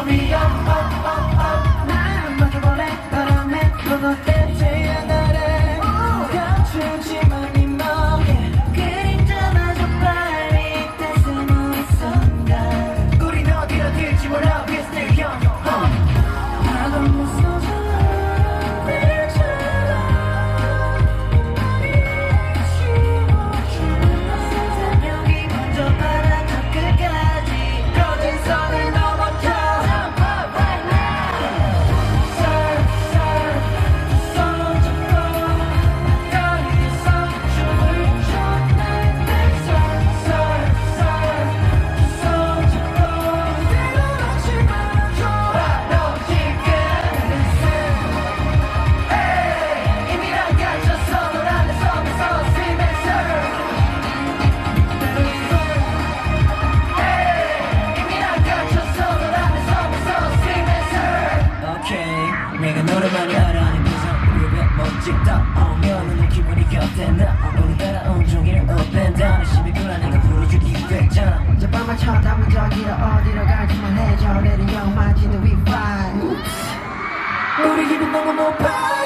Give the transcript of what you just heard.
Tell me 내가 너를 많이 알아하는 표정 무릎에 못 찍다 오면은 기분이 곁에 나 오늘따라 온종일 up and down 심히 불안해가 부르주기도 했잖아. 어젯밤만 쳐다본 저기로 어디로 갈지만 해저 내린 영화 진도 we fine. 우리 기분 너무 높아.